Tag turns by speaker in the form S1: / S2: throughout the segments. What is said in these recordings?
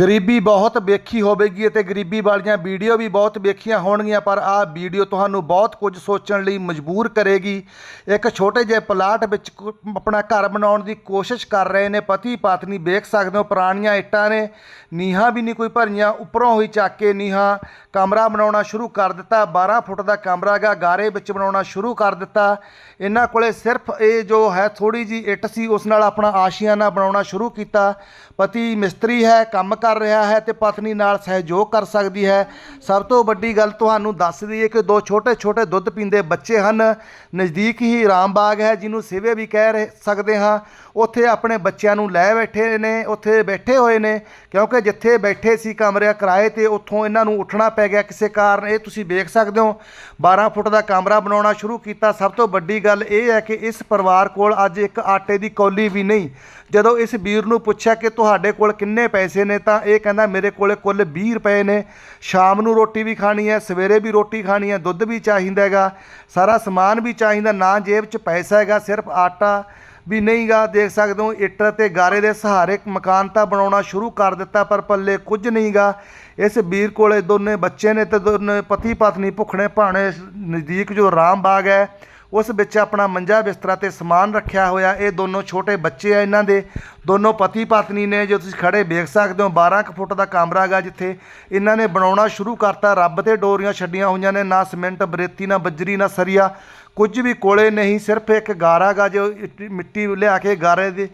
S1: ਗਰੀਬੀ ਬਹੁਤ ਵੇਖੀ ਹੋਵੇਗੀ ਅਤੇ ਗਰੀਬੀ ਵਾਲੀਆਂ ਵੀਡੀਓ ਵੀ ਬਹੁਤ ਵੇਖੀਆਂ ਹੋਣਗੀਆਂ, ਪਰ ਆਹ ਵੀਡੀਓ ਤੁਹਾਨੂੰ ਬਹੁਤ ਕੁਝ ਸੋਚਣ ਲਈ ਮਜਬੂਰ ਕਰੇਗੀ। ਇੱਕ ਛੋਟੇ ਜਿਹੇ ਪਲਾਟ ਵਿੱਚ ਆਪਣਾ ਘਰ ਬਣਾਉਣ ਦੀ ਕੋਸ਼ਿਸ਼ ਕਰ ਰਹੇ ਨੇ, ਪਤੀ ਪਤਨੀ ਵੇਖ ਸਕਦੇ ਹੋ, ਪੁਰਾਣੀਆਂ ਇੱਟਾਂ ਨੇ, ਨੀਹਾਂ ਵੀ ਨਹੀਂ ਕੋਈ ਭਰੀਆਂ, ਉੱਪਰੋਂ ਹੀ ਚੱਕ ਕੇ ਨੀਹਾਂ ਕਮਰਾ ਬਣਾਉਣਾ ਸ਼ੁਰੂ ਕਰ ਦਿੱਤਾ 12 ਫੁੱਟ ਦਾ ਕਮਰਾ ਗਾ ਗਾਰੇ ਵਿੱਚ ਬਣਾਉਣਾ ਸ਼ੁਰੂ ਕਰ ਦਿੱਤਾ। ਇਹਨਾਂ ਕੋਲੇ ਸਿਰਫ ਇਹ ਜੋ ਹੈ ਥੋੜੀ ਜੀ ਇੱਟ ਸੀ, ਉਸ ਨਾਲ ਆਪਣਾ ਆਸ਼ੀਆਨਾ ਬਣਾਉਣਾ ਸ਼ੁਰੂ ਕੀਤਾ। ਪਤੀ ਮਿਸਤਰੀ ਹੈ, ਕੰਮ ਕਰ ਰਿਹਾ ਹੈ ਤੇ ਪਤਨੀ ਨਾਲ ਸਹਿਯੋਗ ਕਰ ਸਕਦੀ ਹੈ। ਸਭ ਤੋਂ ਵੱਡੀ ਗੱਲ ਤੁਹਾਨੂੰ ਦੱਸ ਦਈਏ ਕਿ ਦੋ ਛੋਟੇ ਛੋਟੇ ਦੁੱਧ ਪੀਂਦੇ ਬੱਚੇ ਹਨ। ਨਜ਼ਦੀਕ ਹੀ ਰਾਮਬਾਗ ਹੈ, ਜਿਹਨੂੰ ਸਿਵੇ ਵੀ ਕਹਿ ਰਹੇ, ਸਕਦੇ ਹਾਂ। ਉੱਥੇ ਆਪਣੇ ਬੱਚਿਆਂ ਨੂੰ ਲੈ ਬੈਠੇ ਨੇ, ਉੱਥੇ ਬੈਠੇ ਹੋਏ ਨੇ, ਕਿਉਂਕਿ ਜਿੱਥੇ ਬੈਠੇ ਸੀ ਕਮਰੇ ਕਿਰਾਏ ਤੇ ਉੱਥੋਂ ਇਹਨਾਂ ਨੂੰ ਉੱਠਣਾ ਪੈ ਗਿਆ ਕਿਸੇ ਕਾਰਨ। ਇਹ ਤੁਸੀਂ ਵੇਖ ਸਕਦੇ ਹੋ 12 ਫੁੱਟ ਦਾ ਕਮਰਾ ਬਣਾਉਣਾ ਸ਼ੁਰੂ ਕੀਤਾ। ਸਭ ਤੋਂ ਵੱਡੀ ਗੱਲ ਇਹ ਹੈ ਕਿ ਇਸ ਪਰਿਵਾਰ ਕੋਲ ਅੱਜ ਇੱਕ ਆਟੇ ਦੀ ਕੌਲੀ ਵੀ ਨਹੀਂ ਜਦੋਂ ਇਸ ਵੀਰ ਨੂੰ ਪੁੱਛਿਆ ਕਿ ਤੁਹਾਡੇ ਕੋਲ ਕਿੰਨੇ ਪੈਸੇ ਨੇ, ਤਾਂ ਇਹ ਕਹਿੰਦਾ, ਮੇਰੇ ਕੋਲੇ ਕੁੱਲ 20 ਰੁਪਏ ਨੇ। ਸ਼ਾਮ ਨੂੰ ਰੋਟੀ ਵੀ ਖਾਣੀ ਹੈ, ਸਵੇਰੇ ਵੀ ਰੋਟੀ ਖਾਣੀ ਹੈ, ਦੁੱਧ ਵੀ ਚਾਹੀਦਾ ਹੈਗਾ। ਸਾਰਾ ਸਮਾਨ ਵੀ ਚਾਹੀਦਾ, ਨਾ ਜੇਬ 'ਚ ਪੈਸਾ ਹੈਗਾ, ਸਿਰਫ ਆਟਾ ਵੀ ਨਹੀਂਗਾ। ਦੇਖ ਸਕਦੇ ਹੋ, ਇੱਟ ਤੇ ਗਾਰੇ ਦੇ ਸਹਾਰੇ ਮਕਾਨ ਤਾਂ ਬਣਾਉਣਾ ਸ਼ੁਰੂ ਕਰ ਦਿੱਤਾ, ਪਰ ਪੱਲੇ ਕੁਝ ਨਹੀਂਗਾ। ਇਸ ਵੀਰ ਕੋਲੇ ਦੋਨੇ ਬੱਚੇ ਨੇ ਤੇ ਦੋਨੇ ਪਤੀ ਪਤਨੀ ਭੁੱਖਣੇ ਭਾਣੇ ਨਜ਼ਦੀਕ ਜੋ ਰਾਮ ਬਾਗ ਹੈ ਉਸ ਵਿੱਚ ਆਪਣਾ ਮੰਜਾ ਬਿਸਤਰਾ ਤੇ ਸਮਾਨ ਰੱਖਿਆ ਹੋਇਆ। ਇਹ ਦੋਨੋਂ ਛੋਟੇ ਬੱਚੇ ਆ ਇਹਨਾਂ ਦੇ। ਦੋਨੋਂ ਪਤੀ ਪਤਨੀ ਨੇ ਜੋ ਤੁਸੀਂ ਖੜੇ ਵੇਖ ਸਕਦੇ ਹੋ 12 ਕੁ ਫੁੱਟ ਦਾ ਕਮਰਾ ਹੈਗਾ ਜਿੱਥੇ ਇਹਨਾਂ ਨੇ ਬਣਾਉਣਾ ਸ਼ੁਰੂ ਕਰਤਾ। ਰੱਬ ਤੇ ਡੋਰੀਆਂ ਛੱਡੀਆਂ ਹੋਈਆਂ ਨੇ, ਨਾ ਸੀਮੈਂਟ, ਬਰੇਤੀ, ਨਾ ਬੱਜਰੀ, ਨਾ ਸਰੀਆ। ਕੁਝ ਵੀ ਕੋਲੇ ਨਹੀਂ, ਸਿਰਫ ਇੱਕ ਗਾਰਾ ਗਾ ਜੋ ਇੱਟ- ਮਿੱਟੀ ਲਿਆ ਕੇ ਗਾਰੇ ਦੇ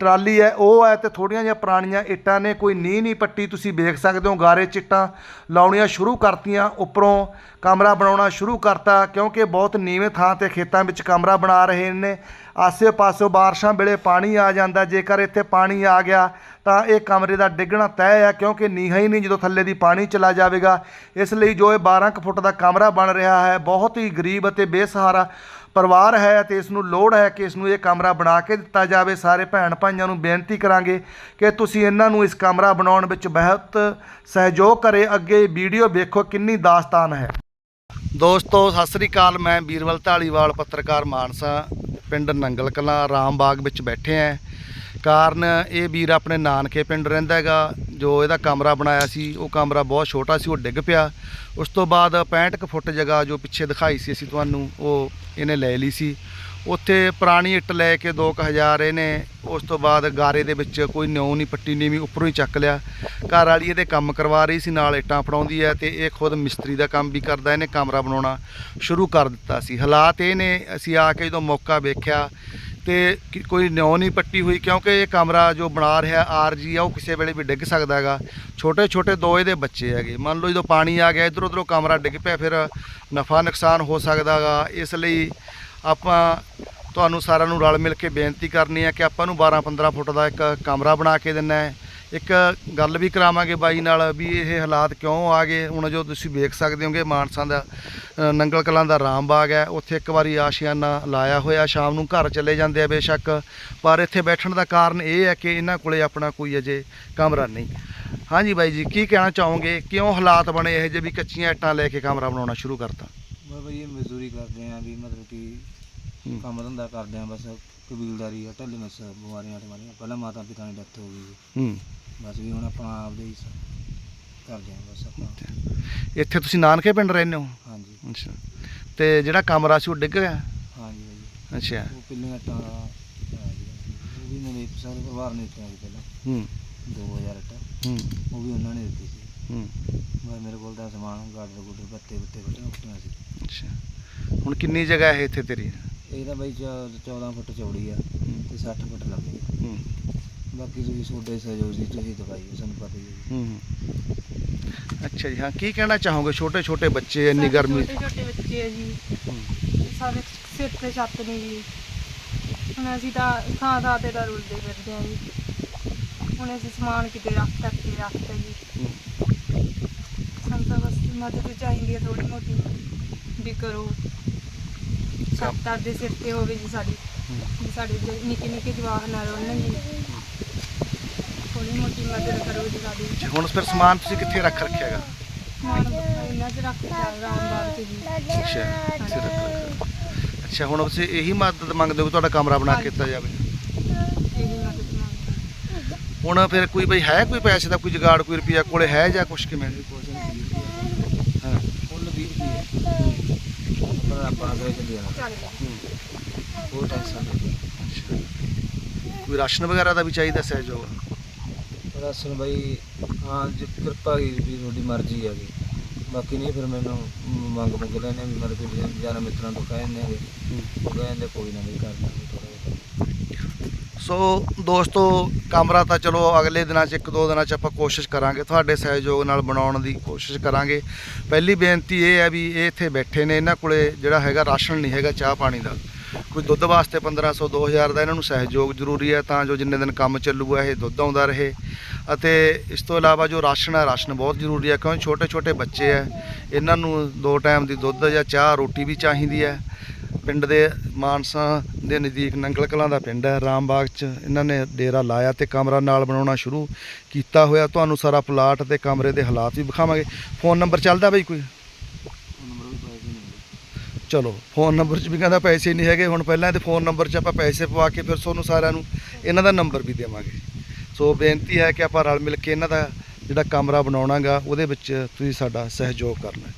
S1: ਟਰਾਲੀ ਹੈ, ਉਹ ਹੈ ਤੇ ਥੋੜੀਆਂ ਜਿਹੀਆਂ ਪੁਰਾਣੀਆਂ ਇੱਟਾਂ ਨੇ, ਕੋਈ ਨੀਂਹ ਨਹੀਂ ਪੱਟੀ, ਤੁਸੀਂ ਵੇਖ ਸਕਦੇ ਹੋ ਗਾਰੇ ਚਿੱਟਾਂ ਲਾਉਣੀਆਂ ਸ਼ੁਰੂ ਕਰਤੀਆਂ, ਉੱਪਰੋਂ ਕਮਰਾ ਬਣਾਉਣਾ ਸ਼ੁਰੂ ਕਰਤਾ, ਕਿਉਂਕਿ ਬਹੁਤ ਨੀਵੇਂ ਥਾਂ ਤੇ ਖੇਤਾਂ ਵਿੱਚ ਕਮਰਾ ਬਣਾ ਰਹੇ ਨੇ। ਆਸੇ ਪਾਸੋਂ ਬਾਰਿਸ਼ਾਂ ਵੇਲੇ ਪਾਣੀ ਆ ਜਾਂਦਾ, ਜੇਕਰ ਇੱਥੇ ਪਾਣੀ ਆ ਗਿਆ, ਤਾਂ ਇਹ ਕਮਰੇ ਦਾ ਡਿੱਗਣਾ ਤੈਅ ਹੈ, ਕਿਉਂਕਿ ਨੀਹਾਂ ਹੀ ਨਹੀਂ ਜਦੋਂ ਥੱਲੇ ਦੀ ਪਾਣੀ ਚਲਾ ਜਾਵੇਗਾ। ਇਸ ਲਈ ਜੋ ਇਹ 12 ਕੁ ਫੁੱਟ ਦਾ ਕਮਰਾ ਬਣ ਰਿਹਾ ਹੈ, ਬਹੁਤ ਹੀ ਗਰੀਬ ਅਤੇ ਬੇਸਹਾਰਾ ਪਰਿਵਾਰ ਹੈ ਅਤੇ ਇਸ ਨੂੰ ਲੋੜ ਹੈ ਕਿ ਇਸ ਨੂੰ ਇਹ ਕਮਰਾ ਬਣਾ ਕੇ ਦਿੱਤਾ ਜਾਵੇ। ਸਾਰੇ ਭੈਣ ਭਾਈਆਂ ਨੂੰ ਬੇਨਤੀ ਕਰਾਂਗੇ ਕਿ ਤੁਸੀਂ ਇਹਨਾਂ ਨੂੰ ਇਸ ਕਮਰਾ ਬਣਾਉਣ ਵਿੱਚ ਬਹੁਤ ਸਹਿਯੋਗ ਕਰੇ। ਅੱਗੇ ਵੀਡੀਓ ਵੇਖੋ ਕਿੰਨੀ ਦਾਸਤਾਨ ਹੈ। ਦੋਸਤੋ, ਸਤਿ ਸ੍ਰੀ ਅਕਾਲ। ਮੈਂ ਬੀਰਵਲ ਢਾਲੀਵਾਲ, ਪੱਤਰਕਾਰ ਮਾਨਸਾ, ਪਿੰਡ ਨੰਗਲ ਕਲਾਂ, ਰਾਮਬਾਗ ਵਿੱਚ ਬੈਠੇ ਆਂ ਕਾਰਨ ਇਹ ਵੀਰ ਆਪਣੇ ਨਾਨਕੇ ਪਿੰਡ ਰਹਿੰਦਾ ਹੈਗਾ। ਜੋ ਇਹਦਾ ਕਮਰਾ ਬਣਾਇਆ ਸੀ, ਉਹ ਕਮਰਾ ਬਹੁਤ ਛੋਟਾ ਸੀ, ਉਹ ਡਿੱਗ ਪਿਆ। ਉਸ ਤੋਂ ਬਾਅਦ 65 ਕੁ ਫੁੱਟ ਜਗ੍ਹਾ ਜੋ ਪਿੱਛੇ ਦਿਖਾਈ ਸੀ ਅਸੀਂ ਤੁਹਾਨੂੰ, ਉਹ ਇਹਨੇ ਲੈ ਲਈ ਸੀ। ਉੱਥੇ ਪੁਰਾਣੀ ਇੱਟ ਲੈ ਕੇ 2000 ਇਹਨੇ, ਉਸ ਤੋਂ ਬਾਅਦ ਗਾਰੇ ਦੇ ਵਿੱਚ ਕੋਈ ਨਿਉ ਨਹੀਂ ਪੱਟੀ ਨੀਵੀਂ ਉੱਪਰੋਂ ਹੀ ਚੱਕ ਲਿਆ। ਘਰ ਵਾਲੀ ਇਹਦੇ ਕੰਮ ਕਰਵਾ ਰਹੀ ਸੀ, ਨਾਲ ਇੱਟਾਂ ਫੜਾਉਂਦੀ ਹੈ ਤੇ ਇਹ ਖੁਦ ਮਿਸਤਰੀ ਦਾ ਕੰਮ ਵੀ ਕਰਦਾ, ਇਹਨੇ ਕਮਰਾ ਬਣਾਉਣਾ ਸ਼ੁਰੂ ਕਰ ਦਿੱਤਾ ਸੀ। ਹਾਲਾਤ ਇਹ ਨੇ, ਅਸੀਂ ਆ ਕੇ ਜਦੋਂ ਮੌਕਾ ਵੇਖਿਆ ਤੇ ਕਿ- ਕੋਈ ਨਿਉ ਨਹੀਂ ਪੱਟੀ ਹੋਈ, ਕਿਉਂਕਿ ਇਹ ਕਮਰਾ ਜੋ ਬਣਾ ਰਿਹਾ ਆਰਜੀ ਆ, ਉਹ ਕਿਸੇ ਵੇਲੇ ਵੀ ਡਿੱਗ ਸਕਦਾ ਹੈਗਾ। ਛੋਟੇ ਛੋਟੇ ਦੋ ਇਹਦੇ ਬੱਚੇ ਹੈਗੇ। ਮੰਨ ਲਓ ਜਦੋਂ ਪਾਣੀ ਆ ਗਿਆ ਇਧਰ ਉਧਰੋਂ ਕਮਰਾ ਡਿੱਗ ਪਿਆ, ਫਿਰ ਨਫਾ ਨੁਕਸਾਨ ਹੋ ਸਕਦਾ ਹੈਗਾ। ਇਸ ਲਈ ਆਪਾਂ ਤੁਹਾਨੂੰ ਸਾਰਿਆਂ ਨੂੰ ਰਲ ਮਿਲ ਕੇ ਬੇਨਤੀ ਕਰਨੀ ਹੈ ਕਿ ਆਪਾਂ ਨੂੰ 12 15 ਫੁੱਟ ਦਾ ਇੱਕ ਕਮਰਾ ਬਣਾ ਕੇ ਦੇਣਾ ਹੈ। ਇੱਕ ਗੱਲ ਵੀ ਕਰਾਵਾਂਗੇ ਬਾਈ ਨਾਲ ਵੀ ਇਹ ਹਾਲਾਤ ਕਿਉਂ ਆ ਗਏ? ਹੁਣ ਜੋ ਤੁਸੀਂ ਵੇਖ ਸਕਦੇ ਹੋਗੇ ਮਾਨਸਾ ਦਾ ਨੰਗਲ ਕਲਾਂ ਦਾ ਰਾਮਬਾਗ ਹੈ। ਉੱਥੇ ਇੱਕ ਵਾਰੀ ਆਸ਼ੀਆਨਾ ਲਾਇਆ ਹੋਇਆ ਸ਼ਾਮ ਨੂੰ ਘਰ ਚਲੇ ਜਾਂਦੇ ਆ ਬੇਸ਼ੱਕ। ਪਰ ਇੱਥੇ ਬੈਠਣ ਦਾ ਕਾਰਨ ਇਹ ਹੈ ਕਿ ਇਹਨਾਂ ਕੋਲੇ ਆਪਣਾ ਕੋਈ ਅਜੇ ਕਮਰਾ ਨਹੀਂ। ਹਾਂਜੀ ਬਾਈ ਜੀ ਕੀ ਕਹਿਣਾ ਚਾਹੋਗੇ? ਕਿਉਂ ਹਾਲਾਤ ਬਣੇ ਇਹ ਜਿਹੇ ਵੀ ਕੱਚੀਆਂ ਇੱਟਾਂ ਲੈ ਕੇ ਕਮਰਾ ਬਣਾਉਣਾ ਸ਼ੁਰੂ ਕਰਤਾ?
S2: ਮੈਂ ਬਈ ਇਹ ਮਜ਼ਦੂਰੀ ਕਰਦੇ ਆਂ ਵੀ ਮਤਲਬ ਕਿ। ਕੰਮ ਧੰਦਾ ਕਰਦੇ ਆਂ ਬਸ ਕਬੀਲਦਾਰੀ ਆ ਢੱਲੀ ਮਸ ਬਿਮਾਰੀਆਂ ਟਮਾਰੀਆਂ ਪਹਿਲਾਂ ਮਾਤਾ ਪਿਤਾ ਦੀ ਡੈਥ ਹੋ ਗਈ।
S1: ਹੂੰ।
S2: ਬਸ ਵੀ ਹੁਣ ਆਪਣਾ ਆਪਦੇ ਹੀ ਸ- ਕਰਦੇ ਬਸ ਆਪਾਂ।
S1: ਇੱਥੇ ਤੁਸੀਂ ਨਾਨਕੇ ਪਿੰਡ ਰਹਿੰਦੇ ਹੋ?
S2: ਹਾਂਜੀ।
S1: ਅੱਛਾ। ਤੇ ਜਿਹੜਾ ਕਮਰਾ ਸੀ ਉਹ ਡਿੱਗ ਗਿਆ?
S2: ਹਾਂਜੀ ਬਾਈ
S1: ਅੱਛਾ।
S2: ਉਹ ਪਿੱਲੀਆਂ ਟਾਂ ਉਹ ਵੀ ਮੇਰੇ ਸਾਰੇ ਪਰਿਵਾਰ ਨੇ ਦਿੱਤੀਆਂ ਸੀ ਪਹਿਲਾਂ।
S1: ਹੂੰ।
S2: 2000 ਟਾਂ
S1: ਹੂੰ।
S2: ਉਹ ਵੀ ਉਹਨਾਂ ਨੇ ਦਿੱਤੀ ਸੀ।
S1: ਹੂੰ।
S2: ਮੈਂ ਮੇਰੇ ਕੋਲ ਤਾਂ ਸਮਾਨ ਗਾਡਰ ਗੁੱਡਰ ਬੱਤੇ ਬੱਤੇ ਬੱਟੀਆਂ ਫੁੱਟੀਆਂ ਸੀ।
S1: ਅੱਛਾ। ਹੁਣ ਕਿੰਨੀ ਜਗ੍ਹਾ ਹੈ ਇੱਥੇ ਤੇਰੀ?
S2: ਇਹ ਤਾਂ ਬਾਈ 14 ਫੁੱਟ ਚੌੜੀ ਆ ਤੇ 60 ਫੁੱਟ ਲੰਬੀ ਆ
S1: ਹੂੰ।
S2: ਬਾਕੀ ਤੁਸੀਂ ਛੋਟੇ ਸਹਿਯੋਗ ਸੀ ਤੁਸੀਂ ਦਵਾਈ ਸਾਨੂੰ ਪਤਾ ਹੀ ਹੈ। ਜੀ।
S1: ਹੂੰ। ਅੱਛਾ ਜੀ ਹਾਂ ਕੀ ਕਹਿਣਾ ਚਾਹੋਗੇ? ਛੋਟੇ ਛੋਟੇ ਬੱਚੇ ਇੰਨੀ ਗਰਮੀ
S3: ਛੋਟੇ ਛੋਟੇ ਬੱਚੇ ਆ ਜੀ। ਸਾਡੇ ਸਿਰ ਤੇ ਛੱਤ ਨਹੀਂ ਜੀ। ਹੁਣ ਅਸੀਂ ਤਾਂ ਥਾਂ ਥਾਂ ਤੇ ਤਾਂ ਰੁਲਦੇ ਫਿਰਦੇ ਆ ਜੀ। ਹੁਣ ਅਸੀਂ ਸਮਾਨ ਕਿਤੇ ਰੱਖ ਤੱਕ ਕੇ ਰੱਖਤਾ ਜੀ। ਸਾਨੂੰ ਤਾਂ ਬਸ ਮਦਦ ਚਾਹੀਦੀ ਹੈ ਥੋੜੀ ਮੋਟੀ ਵੀ ਕਰੋ। ਸੱਤ ਅੱਠ ਦੇ ਸਿਰ ਤੇ ਹੋਵੇ ਜੀ ਸਾਡੀ। ਵੀ ਸਾਡੇ ਜ- ਨਿੱਕੇ ਨਿੱਕੇ ਜਵਾਕ ਨਾ ਰੋਣ ਜੀ ਥੋੜੀ ਮੋਟੀ ਮਦਦ ਕਰੋ
S1: ਜੀ ਹੁਣ ਫਿਰ ਸਮਾਨ ਤੁਸੀਂ ਕਿੱਥੇ ਰੱਖ ਰੱਖਿਆ ਹੈਗਾ?
S3: ਸਮਾਨ ਇਹਨਾਂ 'ਚ ਰੱਖ ਕੇ ਰਾਮਬਾਗ ਤੇ ਜੀ।
S1: ਅੱਛਾ ਇੱਥੇ ਰੱਖ ਰੱਖਿਆ। ਅੱਛਾ ਹੁਣ ਤੁਸੀਂ ਇਹੀ ਮਦਦ ਮੰਗਦੇ ਹੋ ਕਿ ਤੁਹਾਡਾ ਕਮਰਾ ਬਣਾ ਕੇ ਦਿੱਤਾ ਜਾਵੇ?
S3: ਇਹੀ ਮਦਦ ਮੰਗਦੇ
S1: ਹੁਣ ਫਿਰ ਕੋਈ ਬਈ ਹੈ ਕੋਈ ਪੈਸੇ ਦਾ ਕੋਈ ਜੁਗਾੜ ਕੋਈ ਰੁਪਿਆ ਕੋਲੇ ਹੈ ਜਾਂ ਕੁਛ ਕਿਵੇਂ?
S2: ਕੁਛ ਨਹੀਂ 20 ਰੁਪਏ
S1: ਹਾਂ।
S2: ਕੁੱਲ 20 ਰੁਪਏ ਪਰ ਆਪਾਂ ਗਏ ਚੱਲੀ ਜਾਣਾ
S3: ਚੱਲ ਗਿਆ
S2: ਉਹ ਟੈਨਸ਼ਨ ਨਹੀਂ
S1: ਕੋਈ ਰਾਸ਼ਨ ਵਗੈਰਾ ਦਾ ਵੀ ਚਾਹੀਦਾ ਸਹਿਯੋਗ?
S2: ਰਾਸ਼ਨ ਬਾਈ, ਹਾਂ, ਜੇ ਕਿਰਪਾ ਕੀ ਵੀ ਤੁਹਾਡੀ ਮਰਜ਼ੀ ਹੈਗੀ ਬਾਕੀ ਨਹੀਂ, ਫਿਰ ਮੈਨੂੰ ਮ- ਮੰਗ ਮੰਗ ਲੈਣੇ ਵੀ ਮਤਲਬ ਕਿ ਯਾਰਾਂ ਮਿੱਤਰਾਂ ਤੋਂ ਕਹਿ ਦਿੰਦੇ ਹੈਗੇ ਉਹ ਕਹਿੰਦੇ ਕੋਈ ਨਾ ਨਹੀਂ ਕਰਦਾ ਥੋੜਾ
S1: ਸੋ ਦੋਸਤੋ, ਕਮਰਾ ਤਾਂ ਚਲੋ ਅਗਲੇ ਦਿਨਾਂ 'ਚ, ਇੱਕ ਦੋ ਦਿਨਾਂ 'ਚ ਆਪਾਂ ਕੋਸ਼ਿਸ਼ ਕਰਾਂਗੇ ਤੁਹਾਡੇ ਸਹਿਯੋਗ ਨਾਲ ਬਣਾਉਣ ਦੀ ਕੋਸ਼ਿਸ਼ ਕਰਾਂਗੇ। ਪਹਿਲੀ ਬੇਨਤੀ ਇਹ ਹੈ ਵੀ ਇਹ ਇੱਥੇ ਬੈਠੇ ਨੇ, ਇਹਨਾਂ ਕੋਲੇ ਜਿਹੜਾ ਹੈਗਾ ਰਾਸ਼ਨ ਨਹੀਂ ਹੈਗਾ ਚਾਹ ਪਾਣੀ ਦਾ। ਕੋਈ ਦੁੱਧ ਵਾਸਤੇ 1500 2000 ਦਾ ਇਹਨਾਂ ਨੂੰ ਸਹਿਯੋਗ ਜ਼ਰੂਰੀ ਹੈ, ਤਾਂ ਜੋ ਜਿੰਨੇ ਦਿਨ ਕੰਮ ਚੱਲੂਗਾ ਇਹ ਦੁੱਧ ਆਉਂਦਾ ਰਹੇ। ਅਤੇ ਇਸ ਤੋਂ ਇਲਾਵਾ ਜੋ ਰਾਸ਼ਨ ਹੈ ਰਾਸ਼ਨ ਬਹੁਤ ਜ਼ਰੂਰੀ ਹੈ, ਕਿਉਂਕਿ ਛੋਟੇ ਛੋਟੇ ਬੱਚੇ ਹੈ ਇਹਨਾਂ ਨੂੰ ਦੋ ਟਾਈਮ ਦੀ ਦੁੱਧ ਜਾਂ ਚਾਹ, ਰੋਟੀ ਵੀ ਚਾਹੀਦੀ ਹੈ। ਪਿੰਡ ਦੇ ਮਾਨਸਾ ਦੇ ਨਜ਼ਦੀਕ ਨੰਗਲ ਕਲਾਂ ਦਾ ਪਿੰਡ ਹੈ, ਰਾਮਬਾਗ 'ਚ ਇਹਨਾਂ ਨੇ ਡੇਰਾ ਲਾਇਆ ਤੇ ਕਮਰਾ ਨਾਲ ਬਣਾਉਣਾ ਸ਼ੁਰੂ ਕੀਤਾ ਹੋਇਆ। ਤੁਹਾਨੂੰ ਸਾਰਾ ਪਲਾਟ ਤੇ ਕਮਰੇ ਦੇ ਹਾਲਾਤ ਵੀ ਵਿਖਾਵਾਂਗੇ। ਫੋਨ ਨੰਬਰ ਚੱਲਦਾ ਬਈ ਕੋਈ
S2: ਨੰਬਰ ਵੀ ਪਾਇਆ ਸੀ ਨਹੀਂ
S1: ਚਲੋ ਫੋਨ ਨੰਬਰ 'ਚ ਵੀ ਕਹਿੰਦਾ ਪੈਸੇ ਨਹੀਂ ਹੈਗੇ, ਹੁਣ ਪਹਿਲਾਂ ਇਹਦੇ ਫੋਨ ਨੰਬਰ 'ਚ ਆਪਾਂ ਪੈਸੇ ਪਵਾ ਕੇ ਫਿਰ ਤੁਹਾਨੂੰ ਸਾਰਿਆਂ ਨੂੰ ਇਹਨਾਂ ਦਾ ਨੰਬਰ ਵੀ ਦੇਵਾਂਗੇ। ਸੋ ਬੇਨਤੀ ਹੈ ਕਿ ਆਪਾਂ ਰਲ ਮਿਲ ਕੇ ਇਹਨਾਂ ਦਾ ਜਿਹੜਾ ਕਮਰਾ ਬਣਾਉਣਾਗਾ, ਉਹਦੇ ਵਿੱਚ ਤੁਸੀਂ ਸਾਡਾ ਸਹਿਯੋਗ ਕਰਨਾ